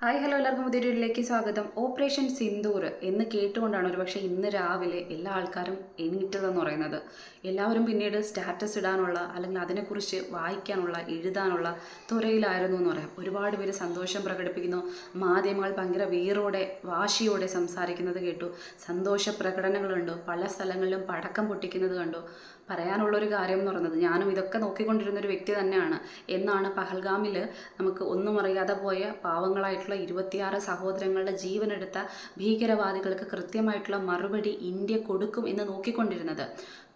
Hi hello എല്ലാവർക്കും പുതിയ വീഡിയോയിലേക്ക് സ്വാഗതം. ഓപ്പറേഷൻ സിന്ദൂർ എന്ന് കേട്ടുകൊണ്ടാണ് ഒരുപക്ഷെ ഇന്ന് രാവിലെ എല്ലാ ആൾക്കാരും എണീറ്റതെന്ന് പറയുന്നത്. എല്ലാവരും പിന്നീട് സ്റ്റാറ്റസ് ഇടാനുള്ള അല്ലെങ്കിൽ അതിനെക്കുറിച്ച് വായിക്കാനുള്ള എഴുതാനുള്ള തുറയിലായിരുന്നു എന്ന് പറയാം. ഒരുപാട് പേര് സന്തോഷം പ്രകടിപ്പിക്കുന്നു. മാധ്യമങ്ങൾ ഭയങ്കര വീറോടെ വാശിയോടെ സംസാരിക്കുന്നത് കേട്ടു. സന്തോഷ പ്രകടനങ്ങളുണ്ട് പല സ്ഥലങ്ങളിലും പടക്കം പൊട്ടിക്കുന്നത് കണ്ടു. പറയാനുള്ളൊരു കാര്യം എന്ന് പറയുന്നത് ഞാനും ഇതൊക്കെ നോക്കിക്കൊണ്ടിരുന്ന ഒരു വ്യക്തി തന്നെയാണ്. എന്നാണ് പഹൽഗാമിൽ നമുക്ക് ഒന്നും അറിയാതെ പോയ പാവങ്ങളായിട്ടുള്ള ഇരുപത്തിയാറ് സഹോദരങ്ങളുടെ ജീവനെടുത്ത ഭീകരവാദികൾക്ക് കൃത്യമായിട്ടുള്ള മറുപടി ഇന്ത്യ കൊടുക്കും എന്ന് നോക്കിക്കൊണ്ടിരുന്നത്.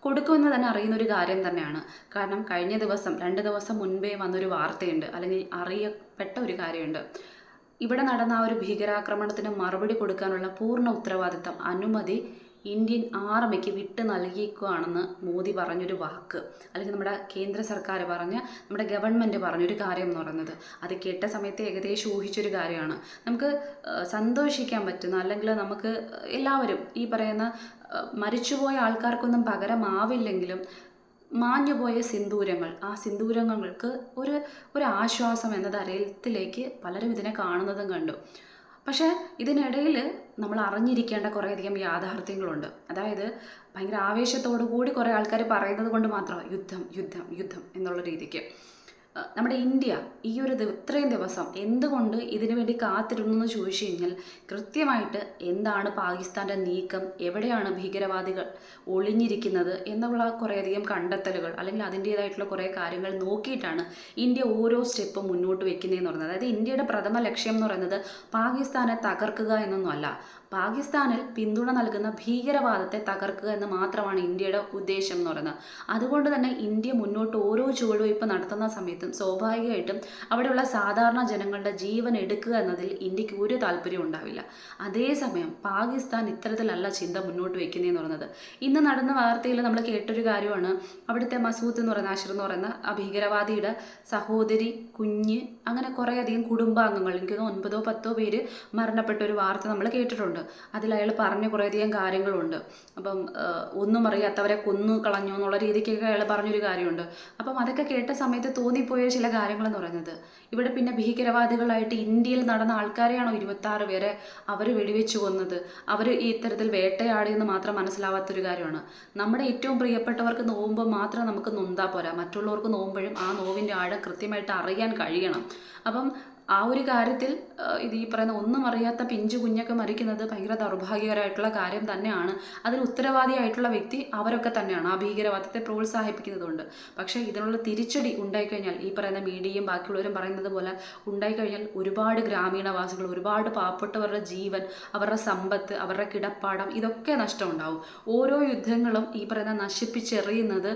കൊടുക്കുമെന്ന് തന്നെ അറിയുന്ന ഒരു കാര്യം തന്നെയാണ്. കാരണം കഴിഞ്ഞ ദിവസം രണ്ട് ദിവസം മുൻപേ വന്നൊരു വാർത്തയുണ്ട്. അല്ലെങ്കിൽ അറിയപ്പെട്ട ഒരു കാര്യമുണ്ട്. ഇവിടെ നടന്ന ആ ഒരു ഭീകരാക്രമണത്തിന് മറുപടി കൊടുക്കാനുള്ള പൂർണ ഉത്തരവാദിത്തം അനുമതി ഇന്ത്യൻ ആർമിക്ക് വിട്ട് നൽകിയിരിക്കുകയാണെന്ന് മോദി പറഞ്ഞൊരു വാക്ക്. അല്ലെങ്കിൽ നമ്മുടെ കേന്ദ്ര സർക്കാർ പറഞ്ഞ നമ്മുടെ ഗവൺമെന്റ് പറഞ്ഞൊരു കാര്യം എന്ന് പറയുന്നത്. അത് കേട്ട സമയത്ത് ഏകദേശം ഊഹിച്ചൊരു കാര്യമാണ്. നമുക്ക് സന്തോഷിക്കാൻ പറ്റുന്ന അല്ലെങ്കിൽ നമുക്ക് എല്ലാവരും ഈ പറയുന്ന മരിച്ചുപോയ ആൾക്കാർക്കൊന്നും പകരമാവില്ലെങ്കിലും മാഞ്ഞുപോയ സിന്ദൂരങ്ങൾ ആ സിന്ദൂരങ്ങൾക്ക് ഒരു ഒരു ആശ്വാസം എന്ന തരത്തിലേക്ക് പലരും ഇതിനെ കാണുന്നതും കണ്ടു. പക്ഷേ ഇതിനിടയിൽ നമ്മൾ അറിഞ്ഞിരിക്കേണ്ട കുറേയധികം യാഥാർത്ഥ്യങ്ങളുണ്ട്. അതായത് ഭയങ്കര ആവേശത്തോടു കൂടി കുറേ ആൾക്കാർ പറയുന്നത് കൊണ്ട് മാത്രമാണ് യുദ്ധം യുദ്ധം യുദ്ധം എന്നുള്ള രീതിക്ക്. നമ്മുടെ ഇന്ത്യ ഈ ഒരു ഇത്രയും ദിവസം എന്തുകൊണ്ട് ഇതിനു വേണ്ടി കാത്തിരുന്നു എന്ന് ചോദിച്ചു കഴിഞ്ഞാൽ കൃത്യമായിട്ട് എന്താണ് പാകിസ്ഥാന്റെ നീക്കം എവിടെയാണ് ഭീകരവാദികൾ ഒളിഞ്ഞിരിക്കുന്നത് എന്നുള്ള കുറേയധികം കണ്ടെത്തലുകൾ അല്ലെങ്കിൽ അതിന്റേതായിട്ടുള്ള കുറേ കാര്യങ്ങൾ നോക്കിയിട്ടാണ് ഇന്ത്യ ഓരോ സ്റ്റെപ്പും മുന്നോട്ട് വെക്കുന്നതെന്ന് പറയുന്നത് അതായത് ഇന്ത്യയുടെ പ്രഥമ ലക്ഷ്യം എന്ന് പറയുന്നത് പാകിസ്ഥാനെ തകർക്കുക എന്നൊന്നുമല്ല. പാകിസ്ഥാനിൽ പിന്തുണ നൽകുന്ന ഭീകരവാദത്തെ തകർക്കുക എന്ന് മാത്രമാണ് ഇന്ത്യയുടെ ഉദ്ദേശം എന്ന് പറയുന്നത്. അതുകൊണ്ട് തന്നെ ഇന്ത്യ മുന്നോട്ട് ഓരോ ചുവടുവയ്പ് നടത്തുന്ന സമയത്തും സ്വാഭാവികമായിട്ടും അവിടെയുള്ള സാധാരണ ജനങ്ങളുടെ ജീവൻ എടുക്കുക എന്നതിൽ ഇന്ത്യയ്ക്ക് ഒരു താല്പര്യവും ഉണ്ടാവില്ല. അതേസമയം പാകിസ്ഥാൻ ഇത്തരത്തിലല്ല ചിന്ത മുന്നോട്ട് വയ്ക്കുന്നതെന്ന് പറയുന്നത്. ഇന്ന് നടന്ന വാർത്തയിൽ നമ്മൾ കേട്ടൊരു കാര്യമാണ്. അവിടുത്തെ മസൂദ് എന്ന് പറയുന്ന ആഷിർ എന്ന് പറയുന്ന ആ ഭീകരവാദിയുടെ സഹോദരി കുഞ്ഞ് അങ്ങനെ കുറേയധികം കുടുംബാംഗങ്ങൾ എനിക്ക് ഒൻപതോ പത്തോ പേര് മരണപ്പെട്ട ഒരു വാർത്ത നമ്മൾ കേട്ടിട്ടുണ്ട്. അതിൽ അയാൾ പറഞ്ഞ കുറേയധികം കാര്യങ്ങളുണ്ട്. അപ്പം ഒന്നും അറിയാത്തവരെ കൊന്നു കളഞ്ഞു എന്നുള്ള രീതിക്കൊക്കെ അയാൾ പറഞ്ഞൊരു കാര്യമുണ്ട്. അപ്പം അതൊക്കെ കേട്ട സമയത്ത് തോന്നിപ്പോയ ചില കാര്യങ്ങളെന്ന് പറയുന്നത്. ഇവിടെ പിന്നെ ഭീകരവാദികളായിട്ട് ഇന്ത്യയിൽ നടന്ന ആൾക്കാരെയാണോ ഇരുപത്താറ് പേരെ അവർ വെടിവെച്ച് കൊന്നത്? അവർ ഈ ഇത്തരത്തിൽ വേട്ടയാടിയെന്ന് മാത്രം മനസ്സിലാവാത്തൊരു കാര്യമാണ്. നമ്മുടെ ഏറ്റവും പ്രിയപ്പെട്ടവർക്ക് നോവുമ്പോൾ മാത്രം നമുക്ക് നൊന്താ പോരാ. മറ്റുള്ളവർക്ക് നോവുമ്പോഴും ആ നോവിന്റെ ആഴം കൃത്യമായിട്ട് അറിയാൻ കഴിയണം. അപ്പം ആ ഒരു കാര്യത്തിൽ ഇത് ഈ പറയുന്ന ഒന്നും അറിയാത്ത പിഞ്ചു കുഞ്ഞൊക്കെ മരിക്കുന്നത് ഭയങ്കര ദൗർഭാഗ്യകരമായിട്ടുള്ള കാര്യം തന്നെയാണ്. അതിന് ഉത്തരവാദിയായിട്ടുള്ള വ്യക്തി അവരൊക്കെ തന്നെയാണ്. ആ ഭീകരവാദത്തെ പ്രോത്സാഹിപ്പിക്കുന്നതുകൊണ്ട്. പക്ഷേ ഇതിനുള്ള തിരിച്ചടി ഉണ്ടായിക്കഴിഞ്ഞാൽ ഈ പറയുന്ന മീഡിയയും ബാക്കിയുള്ളവരും പറയുന്നത് പോലെ ഉണ്ടായിക്കഴിഞ്ഞാൽ ഒരുപാട് ഗ്രാമീണവാസികൾ ഒരുപാട് പാവപ്പെട്ടവരുടെ ജീവൻ അവരുടെ സമ്പത്ത് അവരുടെ കിടപ്പാടം ഇതൊക്കെ നഷ്ടമുണ്ടാവും. ഓരോ യുദ്ധങ്ങളും ഈ പറയുന്ന നശിപ്പിച്ചെറിയുന്നത്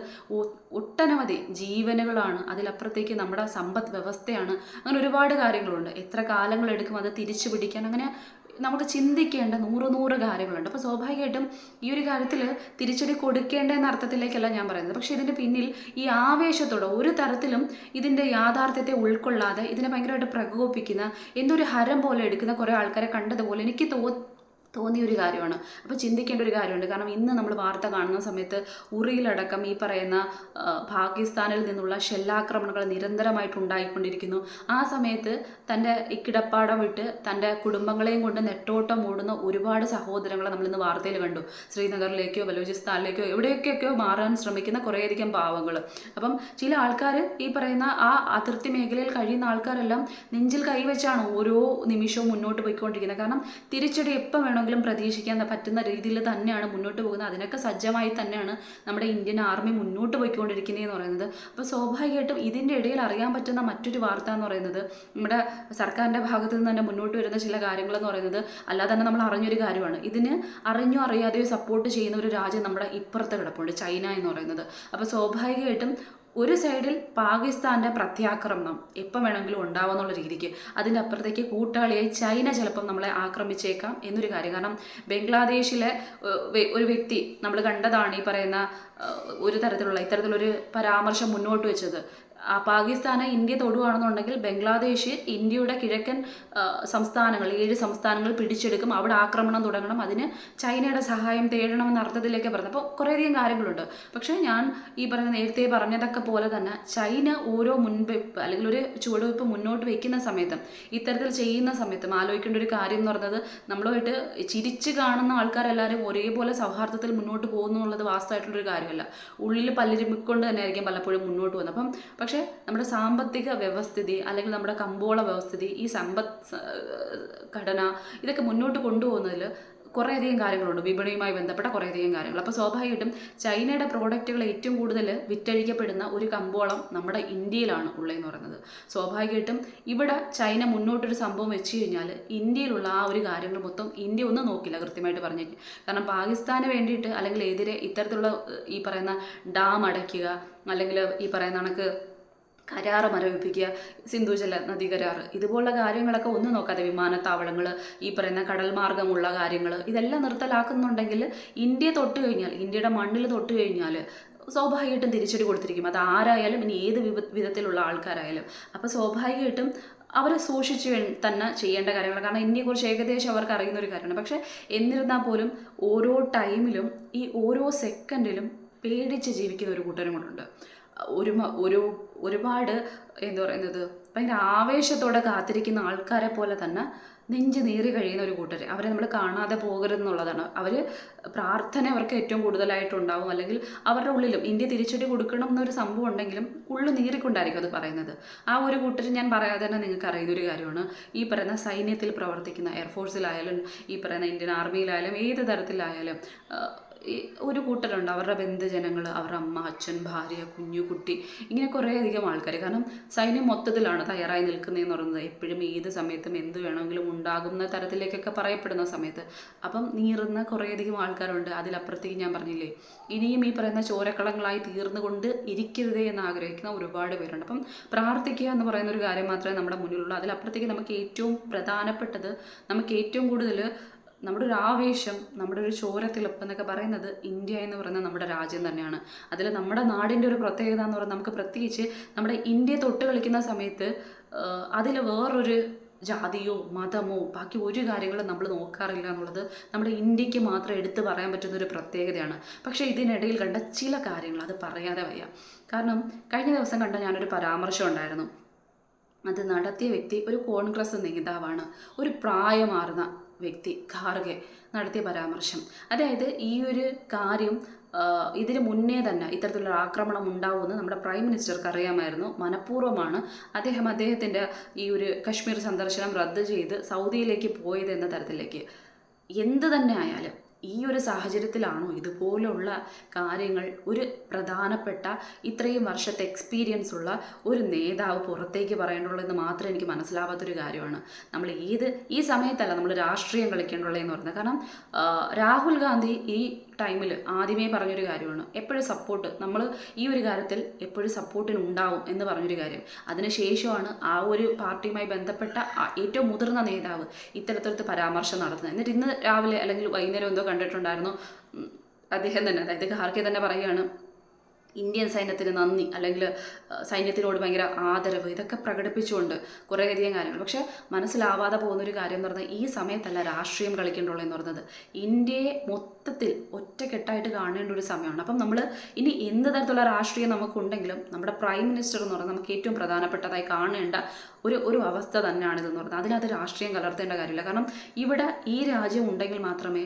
ഒട്ടനവധി ജീവനുകളാണ്. അതിലപ്പുറത്തേക്ക് നമ്മുടെ സമ്പദ് വ്യവസ്ഥയാണ്. അങ്ങനെ ഒരുപാട് കാര്യങ്ങളുണ്ട്. എത്ര കാലങ്ങളെടുക്കും അത് തിരിച്ചു പിടിക്കാൻ? അങ്ങനെ നമുക്ക് ചിന്തിക്കേണ്ട നൂറ് നൂറ് കാര്യങ്ങളുണ്ട്. അപ്പോൾ സ്വാഭാവികമായിട്ടും ഈ ഒരു കാര്യത്തിൽ തിരിച്ചടി കൊടുക്കേണ്ട എന്ന അർത്ഥത്തിലേക്കല്ല ഞാൻ പറയുന്നത്. പക്ഷേ ഇതിന്റെ പിന്നിൽ ഈ ആവേശത്തോടെ ഒരു തരത്തിലും ഇതിന്റെ യാഥാർത്ഥ്യത്തെ ഉൾക്കൊള്ളാതെ ഇതിനെ ഭയങ്കരമായിട്ട് പ്രകോപിക്കുന്ന എന്തൊരു ഹരം പോലെ എടുക്കുന്ന കുറേ ആൾക്കാരെ കണ്ടതുപോലെ എനിക്ക് തോ തോന്നിയ ഒരു കാര്യമാണ്. അപ്പോൾ ചിന്തിക്കേണ്ട ഒരു കാര്യമുണ്ട്. കാരണം ഇന്ന് നമ്മൾ വാർത്ത കാണുന്ന സമയത്ത് ഉറിയിലടക്കം ഈ പറയുന്ന പാകിസ്ഥാനിൽ നിന്നുള്ള ഷെല്ലാക്രമണങ്ങൾ നിരന്തരമായിട്ട് ഉണ്ടായിക്കൊണ്ടിരിക്കുന്നു. ആ സമയത്ത് തന്റെ ഇക്കിടപ്പാടം കിടപ്പാടം വിട്ട് തന്റെ കുടുംബങ്ങളെയും കൊണ്ട് നെട്ടോട്ടം ഓടുന്ന ഒരുപാട് സഹോദരങ്ങളെ നമ്മളിന്ന് വാർത്തയിൽ കണ്ടു. ശ്രീനഗറിലേക്കോ ബലൂചിസ്ഥാനിലേക്കോ എവിടെയൊക്കെയൊക്കെയോ മാറാൻ ശ്രമിക്കുന്ന കുറേയധികം പാവങ്ങൾ അപ്പം ചില ആൾക്കാർ ഈ പറയുന്ന ആ അതിർത്തി മേഖലയിൽ കഴിയുന്ന ആൾക്കാരെല്ലാം നെഞ്ചിൽ കൈവച്ചാണ് ഓരോ നിമിഷവും മുന്നോട്ട് പോയിക്കൊണ്ടിരിക്കുന്നത്. കാരണം തിരിച്ചടി എപ്പോൾ വേണമെങ്കിലും പ്രതീക്ഷിക്കാൻ പറ്റുന്ന രീതിയിൽ തന്നെയാണ് മുന്നോട്ട് പോകുന്നത്. അതിനൊക്കെ സജ്ജമായി തന്നെയാണ് നമ്മുടെ ഇന്ത്യൻ ആർമി മുന്നോട്ട് പോയിക്കൊണ്ടിരിക്കുന്നതെന്ന് പറയുന്നത്. അപ്പോൾ സ്വാഭാവികമായിട്ടും ഇതിന്റെ ഇടയിൽ അറിയാൻ പറ്റുന്ന മറ്റൊരു വാർത്ത എന്ന് പറയുന്നത് നമ്മുടെ സർക്കാരിന്റെ ഭാഗത്തു നിന്ന് തന്നെ മുന്നോട്ട് വരുന്ന ചില കാര്യങ്ങളെന്ന് പറയുന്നത് അല്ലാതെ തന്നെ നമ്മൾ അറിഞ്ഞൊരു കാര്യമാണ്. ഇതിന് അറിഞ്ഞോ അറിയാതെയോ സപ്പോർട്ട് ചെയ്യുന്ന ഒരു രാജ്യം നമ്മുടെ ഇപ്പുറത്ത് കിടപ്പുണ്ട് ചൈന എന്ന് പറയുന്നത്. അപ്പോൾ സ്വാഭാവികമായിട്ടും ഒരു സൈഡിൽ പാകിസ്ഥാന്റെ പ്രത്യാക്രമണം എപ്പം വേണമെങ്കിലും ഉണ്ടാവാന്നുള്ള രീതിക്ക് അതിന്റെ അപ്പുറത്തേക്ക് കൂട്ടാളിയായി ചൈന ചിലപ്പം നമ്മളെ ആക്രമിച്ചേക്കാം എന്നൊരു കാര്യം. കാരണം ബംഗ്ലാദേശിലെ ഒരു വ്യക്തി നമ്മൾ കണ്ടതാണ് ഈ പറയുന്ന ഒരു തരത്തിലുള്ള ഇത്തരത്തിലൊരു പരാമർശം മുന്നോട്ട് വെച്ചത്. പാകിസ്ഥാനെ ഇന്ത്യ തൊടുകയാണെന്നുണ്ടെങ്കിൽ ബംഗ്ലാദേശ് ഇന്ത്യയുടെ കിഴക്കൻ സംസ്ഥാനങ്ങൾ ഏഴ് സംസ്ഥാനങ്ങൾ പിടിച്ചെടുക്കും. അവിടെ ആക്രമണം തുടങ്ങണം. അതിന് ചൈനയുടെ സഹായം തേടണം അർത്ഥത്തിലേക്ക് പറഞ്ഞു. അപ്പോൾ കുറേയധികം കാര്യങ്ങളുണ്ട്. പക്ഷേ ഞാൻ ഈ പറഞ്ഞ നേരത്തെ പറഞ്ഞതൊക്കെ പോലെ തന്നെ ചൈന ഓരോ മുൻവെപ്പ് അല്ലെങ്കിൽ ഒരു ചുവടുവെപ്പ് മുന്നോട്ട് വയ്ക്കുന്ന സമയത്തും ഇത്തരത്തിൽ ചെയ്യുന്ന സമയത്തും ആലോചിക്കേണ്ട ഒരു കാര്യം എന്ന് പറയുന്നത് നമ്മളുമായിട്ട് ചിരിച്ച് കാണുന്ന ആൾക്കാരെല്ലാവരും ഒരേപോലെ സൗഹാർദ്ദത്തിൽ മുന്നോട്ട് പോകുന്നു എന്നുള്ളത് വാസ്തവമായിട്ടുള്ളൊരു കാര്യമല്ല. ഉള്ളിൽ പല്ലിരുമിക്കൊണ്ട് തന്നെ ആയിരിക്കും പലപ്പോഴും മുന്നോട്ട് പോകുന്നത്. അപ്പം പക്ഷേ നമ്മുടെ സാമ്പത്തിക വ്യവസ്ഥിതി അല്ലെങ്കിൽ നമ്മുടെ കമ്പോള വ്യവസ്ഥിതി ഈ സമ്പദ് ഘടന ഇതൊക്കെ മുന്നോട്ട് കൊണ്ടുപോകുന്നതിൽ കുറേയധികം കാര്യങ്ങളുണ്ട്. വിപണിയുമായി ബന്ധപ്പെട്ട കുറേയധികം കാര്യങ്ങൾ. അപ്പോൾ സ്വാഭാവികമായിട്ടും ചൈനയുടെ പ്രോഡക്റ്റുകൾ ഏറ്റവും കൂടുതൽ വിറ്റഴിക്കപ്പെടുന്ന ഒരു കമ്പോളം നമ്മുടെ ഇന്ത്യയിലാണ് ഉള്ളതെന്ന് പറയുന്നത്. സ്വാഭാവികമായിട്ടും ഇവിടെ ചൈന മുന്നോട്ടൊരു സംഭവം വെച്ച് കഴിഞ്ഞാൽ ഇന്ത്യയിലുള്ള ആ ഒരു കാര്യങ്ങൾ മൊത്തം ഇന്ത്യ ഒന്നും നോക്കില്ല കൃത്യമായിട്ട് പറഞ്ഞു കാരണം പാകിസ്ഥാന് വേണ്ടിയിട്ട് അല്ലെങ്കിൽ എതിരെ ഇത്തരത്തിലുള്ള ഈ പറയുന്ന ഡാം അടയ്ക്കുക അല്ലെങ്കിൽ ഈ പറയുന്ന കണക്ക് കരാറ് മരവിപ്പിക്കുക സിന്ധുജല നദി കരാറ് ഇതുപോലുള്ള കാര്യങ്ങളൊക്കെ ഒന്നും നോക്കാതെ വിമാനത്താവളങ്ങൾ ഈ പറയുന്ന കടൽ മാർഗമുള്ള കാര്യങ്ങൾ ഇതെല്ലാം നിർത്തലാക്കുന്നുണ്ടെങ്കിൽ ഇന്ത്യ തൊട്ട് കഴിഞ്ഞാൽ ഇന്ത്യയുടെ മണ്ണിൽ തൊട്ട് കഴിഞ്ഞാൽ സ്വാഭാവികമായിട്ടും തിരിച്ചടി കൊടുത്തിരിക്കും. അത് ആരായാലും ഇനി ഏത് വിധ വിധത്തിലുള്ള ആൾക്കാരായാലും. അപ്പോൾ സ്വാഭാവികമായിട്ടും അവർ സൂക്ഷിച്ച് തന്നെ ചെയ്യേണ്ട കാര്യങ്ങൾ കാരണം ഇന്ത്യയെക്കുറിച്ച് ഏകദേശം അവർക്ക് അറിയുന്ന ഒരു കാര്യമാണ്. പക്ഷേ എന്നിരുന്നാൽ പോലും ഓരോ ടൈമിലും ഈ ഓരോ സെക്കൻഡിലും പേടിച്ച് ജീവിക്കുന്ന ഒരു കൂട്ടരും കൂടെ ഒരു ഒരു ഒരുപാട് എന്ന് പറയുന്നത് ഭയങ്കര ആവേശത്തോടെ കാത്തിരിക്കുന്ന ആൾക്കാരെ പോലെ തന്നെ നെഞ്ച് നീറി കഴിയുന്ന ഒരു കൂട്ടർ അവരെ നമ്മൾ കാണാതെ പോകരുതെന്നുള്ളതാണ്. അവർ പ്രാർത്ഥന അവർക്ക് ഏറ്റവും കൂടുതലായിട്ടുണ്ടാവും. അല്ലെങ്കിൽ അവരുടെ ഉള്ളിലും ഇന്ത്യ തിരിച്ചടി കൊടുക്കണം എന്നൊരു സംഭവം ഉണ്ടെങ്കിലും ഉള്ളു നീറിക്കൊണ്ടായിരിക്കും അത് പറയുന്നത്. ആ ഒരു കൂട്ടർ ഞാൻ പറയാതെ തന്നെ നിങ്ങൾക്ക് അറിയുന്ന ഒരു കാര്യമാണ്. ഈ പറയുന്ന സൈന്യത്തിൽ പ്രവർത്തിക്കുന്ന എയർഫോഴ്സിലായാലും ഈ പറയുന്ന ഇന്ത്യൻ ആർമിയിലായാലും ഏത് തരത്തിലായാലും ഒരു കൂട്ടരുണ്ട്. അവരുടെ ബന്ധുജനങ്ങൾ അവരുടെ അമ്മ അച്ഛൻ ഭാര്യ കുഞ്ഞു കുട്ടി ഇങ്ങനെ കുറേയധികം ആൾക്കാർ കാരണം സൈന്യം മൊത്തത്തിലാണ് തയ്യാറായി നിൽക്കുന്നതെന്ന് പറയുന്നത്. എപ്പോഴും ഏത് സമയത്തും എന്ത് വേണമെങ്കിലും ഉണ്ടാകുന്ന തരത്തിലേക്കൊക്കെ പറയപ്പെടുന്ന സമയത്ത്. അപ്പം നീറുന്ന കുറേയധികം ആൾക്കാരുണ്ട്. അതിലപ്പുറത്തേക്ക് ഞാൻ പറഞ്ഞില്ലേ ഇനിയും ഈ പറയുന്ന ചോരക്കളങ്ങളായി തീർന്നുകൊണ്ട് ഇരിക്കരുതേ എന്ന് ആഗ്രഹിക്കുന്ന ഒരുപാട് പേരുണ്ട്. അപ്പം പ്രാർത്ഥിക്കുക എന്ന് പറയുന്ന ഒരു കാര്യം മാത്രമേ നമ്മുടെ മുന്നിലുള്ളൂ. അതിലപ്പുറത്തേക്ക് നമുക്ക് ഏറ്റവും പ്രധാനപ്പെട്ടത് നമുക്ക് ഏറ്റവും കൂടുതൽ നമ്മുടെ ഒരു ആവേശം നമ്മുടെ ഒരു ചോരത്തിളപ്പ് എന്നൊക്കെ പറയുന്നത് ഇന്ത്യ എന്ന് പറയുന്ന നമ്മുടെ രാജ്യം തന്നെയാണ്. അതിൽ നമ്മുടെ നാടിന്റെ ഒരു പ്രത്യേകത എന്ന് പറയുന്നത് നമുക്ക് പ്രത്യേകിച്ച് നമ്മുടെ ഇന്ത്യ തൊട്ട് കളിക്കുന്ന സമയത്ത് അതിൽ വേറൊരു ജാതിയോ മതമോ ബാക്കി ഒരു കാര്യങ്ങളും നമ്മൾ നോക്കാറില്ല എന്നുള്ളത് നമ്മുടെ ഇന്ത്യയ്ക്ക് മാത്രം എടുത്തു പറയാൻ പറ്റുന്ന ഒരു പ്രത്യേകതയാണ്. പക്ഷേ ഇതിനിടയിൽ കണ്ട ചില കാര്യങ്ങൾ അത് പറയാതെ വയ്യ. കാരണം കഴിഞ്ഞ ദിവസം കണ്ട ഞാനൊരു പരാമർശം ഉണ്ടായിരുന്നു. അത് നടത്തിയ വ്യക്തി ഒരു കോൺഗ്രസ് നേതാവാണ്. ഒരു പ്രായമാർന്ന വ്യക്തി ഖാർഗെ നടത്തിയ പരാമർശം. അതായത് ഈ ഒരു കാര്യം ഇതിന് മുന്നേ തന്നെ ഇത്തരത്തിലുള്ള ആക്രമണം ഉണ്ടാവുമെന്ന് നമ്മുടെ പ്രൈം മിനിസ്റ്റർക്ക് അറിയാമായിരുന്നു. മനഃപൂർവമാണ് അദ്ദേഹം അദ്ദേഹത്തിന്റെ ഈ ഒരു കശ്മീർ സന്ദർശനം റദ്ദ് ചെയ്ത് സൗദിയിലേക്ക് പോയത് എന്ന തരത്തിലേക്ക്. എന്ത് തന്നെ ആയാലും ഈ ഒരു സാഹചര്യത്തിലാണോ ഇതുപോലുള്ള കാര്യങ്ങൾ ഒരു പ്രധാനപ്പെട്ട ഇത്രയും വർഷത്തെ എക്സ്പീരിയൻസ് ഉള്ള ഒരു നേതാവ് പുറത്തേക്ക് പറയേണ്ടുള്ളതെന്ന് മാത്രമേ എനിക്ക് മനസ്സിലാവാത്തൊരു കാര്യമാണ്. നമ്മൾ ഏത് ഈ സമയത്തല്ല നമ്മൾ രാഷ്ട്രീയം കളിക്കേണ്ടുള്ളതെന്ന് പറയുന്നത് കാരണം രാഹുൽ ഗാന്ധി ഈ ടൈമിൽ ആദ്യമേ പറഞ്ഞൊരു കാര്യമാണ്. എപ്പോഴും സപ്പോർട്ട് നമ്മൾ ഈ ഒരു കാര്യത്തിൽ എപ്പോഴും സപ്പോർട്ടിന് ഉണ്ടാവും എന്ന് പറഞ്ഞൊരു കാര്യം. അതിനുശേഷമാണ് ആ ഒരു പാർട്ടിയുമായി ബന്ധപ്പെട്ട ഏറ്റവും മുതിർന്ന നേതാവ് ഇത്തരത്തിലത്തെ പരാമർശം നടത്തുന്നത്. എന്നിട്ട് ഇന്ന് രാവിലെ അല്ലെങ്കിൽ വൈകുന്നേരം എന്തോ കണ്ടിട്ടുണ്ടായിരുന്നു. അദ്ദേഹം തന്നെ അതായത് ഖാർക്കെ തന്നെ പറയുകയാണ് ഇന്ത്യൻ സൈന്യത്തിന് നന്ദി അല്ലെങ്കിൽ സൈന്യത്തിനോട് ഭയങ്കര ആദരവ്. ഇതൊക്കെ പ്രകടിപ്പിച്ചുകൊണ്ട് കുറേയധികം കാര്യങ്ങൾ. പക്ഷെ മനസ്സിലാവാതെ പോകുന്നൊരു കാര്യം എന്ന് പറഞ്ഞാൽ ഈ സമയത്തല്ല രാഷ്ട്രീയം കളിക്കേണ്ടുള്ളൂ എന്ന് പറയുന്നത് ഇന്ത്യയെ മൊത്തത്തിൽ ഒറ്റക്കെട്ടായിട്ട് കാണേണ്ട ഒരു സമയമാണ്. അപ്പം നമ്മൾ ഇനി എന്ത് തരത്തിലുള്ള രാഷ്ട്രീയം നമുക്കുണ്ടെങ്കിലും നമ്മുടെ പ്രൈം മിനിസ്റ്റർ എന്ന് പറഞ്ഞാൽ നമുക്ക് ഏറ്റവും പ്രധാനപ്പെട്ടതായി കാണേണ്ട ഒരു ഒരു അവസ്ഥ തന്നെയാണ് തന്നെയാണിതെന്ന് പറയുന്നത് അതിനകത്ത് രാഷ്ട്രീയം കലർത്തേണ്ട കാര്യമില്ല. കാരണം ഇവിടെ ഈ രാജ്യം ഉണ്ടെങ്കിൽ മാത്രമേ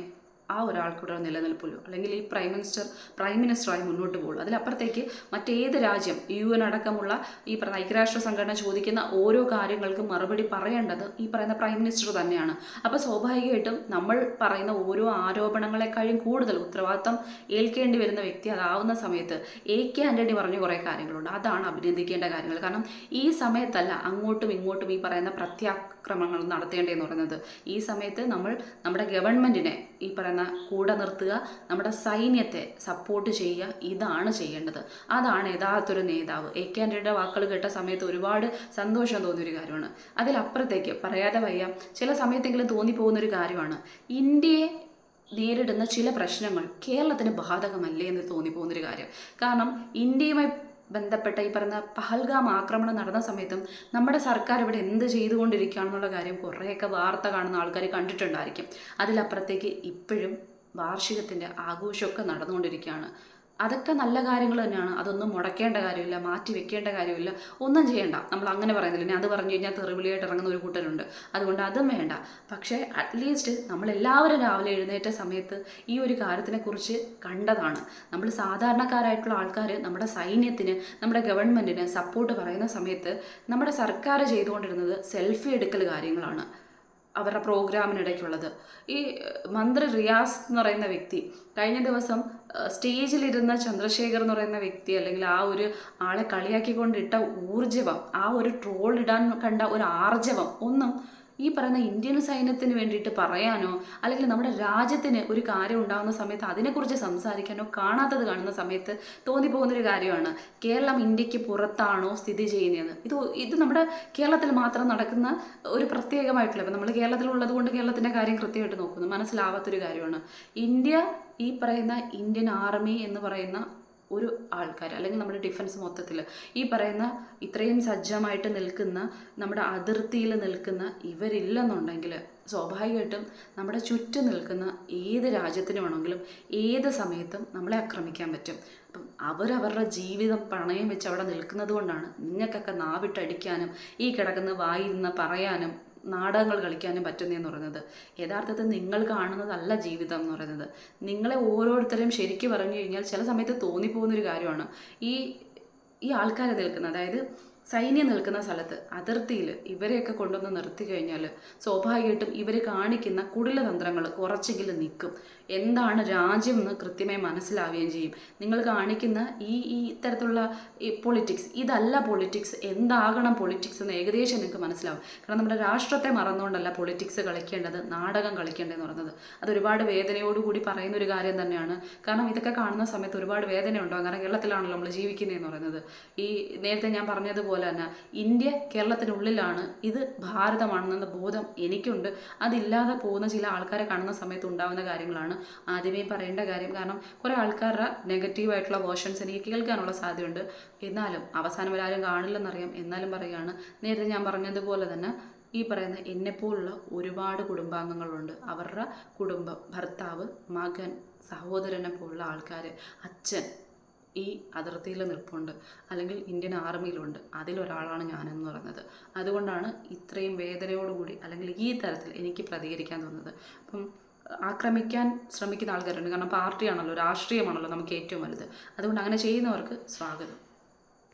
ആ ഒരാൾക്കൂടെ നിലനിൽപ്പുള്ളൂ. അല്ലെങ്കിൽ ഈ പ്രൈം മിനിസ്റ്റർ പ്രൈം മിനിസ്റ്ററായി മുന്നോട്ട് പോകുള്ളൂ. അതിലപ്പുറത്തേക്ക് മറ്റേത് രാജ്യം യു എൻ അടക്കമുള്ള ഈ ഐക്യരാഷ്ട്ര സംഘടന ചോദിക്കുന്ന ഓരോ കാര്യങ്ങൾക്കും മറുപടി പറയേണ്ടത് ഈ പറയുന്ന പ്രൈം മിനിസ്റ്റർ തന്നെയാണ്. അപ്പോൾ സ്വാഭാവികമായിട്ടും നമ്മൾ പറയുന്ന ഓരോ ആരോപണങ്ങളെക്കാളും കൂടുതൽ ഉത്തരവാദിത്തം ഏൽക്കേണ്ടി വരുന്ന വ്യക്തി അതാവുന്ന സമയത്ത് എ കെ ആന്റണി പറഞ്ഞ കുറേ കാര്യങ്ങളുണ്ട്. അതാണ് അഭിനന്ദിക്കേണ്ട കാര്യങ്ങൾ. കാരണം ഈ സമയത്തല്ല അങ്ങോട്ടും ഇങ്ങോട്ടും ഈ പറയുന്ന പ്രത്യാക്രമണങ്ങൾ നടത്തേണ്ടതെന്ന് പറയുന്നത്. ഈ സമയത്ത് നമ്മൾ നമ്മുടെ ഗവൺമെന്റിനെ ഈ പറയുന്ന കൂടെ നിർത്തുക നമ്മുടെ സൈന്യത്തെ സപ്പോർട്ട് ചെയ്യുക ഇതാണ് ചെയ്യേണ്ടത്. അതാണ് യഥാർത്ഥൊരു നേതാവ്. എ കെ ആന്റണിയുടെ വാക്കുകൾ കേട്ട സമയത്ത് ഒരുപാട് സന്തോഷം തോന്നിയൊരു കാര്യമാണ്. അതിലപ്പുറത്തേക്ക് പറയാതെ വയ്യ ചില സമയത്തെങ്കിലും തോന്നിപ്പോകുന്നൊരു കാര്യമാണ്. ഇന്ത്യയെ നേരിടുന്ന ചില പ്രശ്നങ്ങൾ കേരളത്തിന് ബാധകമല്ലേ എന്ന് തോന്നിപ്പോകുന്നൊരു കാര്യം. കാരണം ഇന്ത്യയുമായി ബന്ധപ്പെട്ട ഈ പറയുന്ന പഹൽഗാം ആക്രമണം നടന്ന സമയത്തും നമ്മുടെ സർക്കാർ ഇവിടെ എന്ത് ചെയ്തുകൊണ്ടിരിക്കുകയാണെന്നുള്ള കാര്യം കുറേയൊക്കെ വാർത്ത കാണുന്ന ആൾക്കാർ കണ്ടിട്ടുണ്ടായിരിക്കും. അതിലപ്പുറത്തേക്ക് ഇപ്പോഴും വാർഷികത്തിന്റെ ആഘോഷമൊക്കെ നടന്നുകൊണ്ടിരിക്കുകയാണ്. അതൊക്കെ നല്ല കാര്യങ്ങൾ തന്നെയാണ്. അതൊന്നും മുടക്കേണ്ട കാര്യമില്ല മാറ്റി വെക്കേണ്ട കാര്യമില്ല. ഒന്നും ചെയ്യേണ്ട. നമ്മൾ അങ്ങനെ പറയുന്നില്ല. ഇനി അത് പറഞ്ഞു കഴിഞ്ഞാൽ തെറിവിളിയായിട്ട് ഇറങ്ങുന്ന ഒരു കൂട്ടരുണ്ട്. അതുകൊണ്ട് അതും വേണ്ട. പക്ഷേ അറ്റ്ലീസ്റ്റ് നമ്മളെല്ലാവരും രാവിലെ എഴുന്നേറ്റ സമയത്ത് ഈ ഒരു കാര്യത്തിനെക്കുറിച്ച് കണ്ടതാണ്. നമ്മൾ സാധാരണക്കാരായിട്ടുള്ള ആൾക്കാർ നമ്മുടെ സൈന്യത്തിന് നമ്മുടെ ഗവൺമെന്റിന് സപ്പോർട്ട് പറയുന്ന സമയത്ത് നമ്മുടെ സർക്കാർ ചെയ്തുകൊണ്ടിരുന്നത് സെൽഫി എടുക്കൽ കാര്യങ്ങളാണ്. അവരുടെ പ്രോഗ്രാമിനിടയ്ക്കുള്ളത്. ഈ മന്ത്രി റിയാസ് എന്ന് പറയുന്ന വ്യക്തി കഴിഞ്ഞ ദിവസം സ്റ്റേജിലിരുന്ന ചന്ദ്രശേഖർ എന്ന് പറയുന്ന വ്യക്തി അല്ലെങ്കിൽ ആ ഒരു ആളെ കളിയാക്കിക്കൊണ്ടിട്ട ഊർജവം ആ ഒരു ട്രോൾ ഇടാൻ കണ്ട ഒരു ആർജവം ഒന്നും ഈ പറയുന്ന ഇന്ത്യൻ സൈന്യത്തിന് വേണ്ടിയിട്ട് പറയാനോ അല്ലെങ്കിൽ നമ്മുടെ രാജ്യത്തിന് ഒരു കാര്യം ഉണ്ടാകുന്ന സമയത്ത് അതിനെക്കുറിച്ച് സംസാരിക്കാനോ കാണാത്തത് കാണുന്ന സമയത്ത് തോന്നിപ്പോകുന്നൊരു കാര്യമാണ് കേരളം ഇന്ത്യയ്ക്ക് പുറത്താണോ സ്ഥിതി ചെയ്യുന്നതെന്ന്. ഇത് ഇത് നമ്മുടെ കേരളത്തിൽ മാത്രം നടക്കുന്ന ഒരു പ്രത്യേകമായിട്ടുള്ള നമ്മൾ കേരളത്തിലുള്ളത് കൊണ്ട് കേരളത്തിന്റെ കാര്യം കൃത്യമായിട്ട് നോക്കുന്നു. മനസ്സിലാവാത്തൊരു കാര്യമാണ്. ഇന്ത്യ ഈ പറയുന്ന ഇന്ത്യൻ ആർമി എന്ന് പറയുന്ന ഒരു ആൾക്കാർ അല്ലെങ്കിൽ നമ്മുടെ ഡിഫൻസ് മൊത്തത്തിൽ ഈ പറയുന്ന ഇത്രയും സജ്ജമായിട്ട് നിൽക്കുന്ന നമ്മുടെ അതിർത്തിയിൽ നിൽക്കുന്ന ഇവരില്ലെന്നുണ്ടെങ്കിൽ സ്വാഭാവികമായിട്ടും നമ്മുടെ ചുറ്റും നിൽക്കുന്ന ഏത് രാജ്യത്തിന് വേണമെങ്കിലും ഏത് സമയത്തും നമ്മളെ ആക്രമിക്കാൻ പറ്റും. അപ്പം അവരവരുടെ ജീവിതം പണയം വെച്ച് അവിടെ നിൽക്കുന്നത് കൊണ്ടാണ് നിങ്ങൾക്കൊക്കെ നാവിട്ടടിക്കാനും ഈ കിടക്കുന്ന വായിരുന്ന് പറയാനും നാടകങ്ങൾ കളിക്കാനും പറ്റുന്നതെന്ന് പറയുന്നത്. യഥാർത്ഥത്തിൽ നിങ്ങൾ കാണുന്നതല്ല ജീവിതം എന്ന് പറയുന്നത്. നിങ്ങളെ ഓരോരുത്തരും ശരിക്കും പറഞ്ഞു കഴിഞ്ഞാൽ ചില സമയത്ത് തോന്നിപ്പോകുന്നൊരു കാര്യമാണ്. ഈ ഈ ആൾക്കാരെ നിൽക്കുന്നത്. അതായത് സൈന്യം നിൽക്കുന്ന സ്ഥലത്ത് അതിർത്തിയിൽ ഇവരെയൊക്കെ കൊണ്ടുവന്ന് നിർത്തി കഴിഞ്ഞാൽ സ്വാഭാവികമായിട്ടും ഇവർ കാണിക്കുന്ന കുടില തന്ത്രങ്ങൾ കുറച്ചെങ്കിലും നിൽക്കും. എന്താണ് രാജ്യം എന്ന് കൃത്യമായി മനസ്സിലാവുകയും ചെയ്യും. നിങ്ങൾ കാണിക്കുന്ന ഈ ഈ ഇത്തരത്തിലുള്ള ഈ പൊളിറ്റിക്സ് ഇതല്ല പൊളിറ്റിക്സ് എന്താകണം പൊളിറ്റിക്സ് എന്ന് ഏകദേശം നിങ്ങൾക്ക് മനസ്സിലാവും. കാരണം നമ്മുടെ രാഷ്ട്രത്തെ മറന്നുകൊണ്ടല്ല പൊളിറ്റിക്സ് കളിക്കേണ്ടത് നാടകം കളിക്കേണ്ടതെന്ന് പറയുന്നത് അത് ഒരുപാട് വേദനയോടുകൂടി പറയുന്ന ഒരു കാര്യം തന്നെയാണ്. കാരണം ഇതൊക്കെ കാണുന്ന സമയത്ത് ഒരുപാട് വേദന ഉണ്ടാകും കാരണം കേരളത്തിലാണല്ലോ നമ്മൾ ജീവിക്കുന്നതെന്ന് പറയുന്നത്. ഈ നേരത്തെ ഞാൻ പറഞ്ഞതുപോലെ തന്നെ ഇന്ത്യ കേരളത്തിനുള്ളിലാണ്. ഇത് ഭാരതമാണെന്ന ബോധം എനിക്കുണ്ട്. അതില്ലാതെ പോകുന്ന ചില ആൾക്കാരെ കാണുന്ന സമയത്ത് ഉണ്ടാകുന്ന കാര്യങ്ങളാണ് ആദ്യമേ പറയേണ്ട കാര്യം. കാരണം കുറേ ആൾക്കാരുടെ നെഗറ്റീവായിട്ടുള്ള വേർഷൻസ് എനിക്ക് കേൾക്കാനുള്ള സാധ്യതയുണ്ട്. എന്നാലും അവസാനം ഒരാരും കാണില്ലെന്നറിയാം. എന്നാലും പറയുകയാണ്. നേരത്തെ ഞാൻ പറഞ്ഞതുപോലെ തന്നെ ഈ പറയുന്ന എന്നെപ്പോലുള്ള ഒരുപാട് കുടുംബാംഗങ്ങളുണ്ട്. അവരുടെ കുടുംബം ഭർത്താവ് മകൻ സഹോദരനെ പോലുള്ള ആൾക്കാർ അച്ഛൻ ഈ അതിർത്തിയിൽ നിൽപ്പുണ്ട്. അല്ലെങ്കിൽ ഇന്ത്യൻ ആർമിയിലുണ്ട്. അതിലൊരാളാണ് ഞാനെന്ന് പറയുന്നത്. അതുകൊണ്ടാണ് ഇത്രയും വേദനയോടുകൂടി അല്ലെങ്കിൽ ഈ തരത്തിൽ എനിക്ക് പ്രതികരിക്കാൻ തോന്നുന്നത്. അപ്പം ആക്രമിക്കാൻ ശ്രമിക്കുന്ന ആൾക്കാരുണ്ട്. കാരണം പാർട്ടിയാണല്ലോ രാഷ്ട്രീയമാണല്ലോ നമുക്ക് ഏറ്റവും വലുത്. അതുകൊണ്ട് അങ്ങനെ ചെയ്യുന്നവർക്ക് സ്വാഗതം.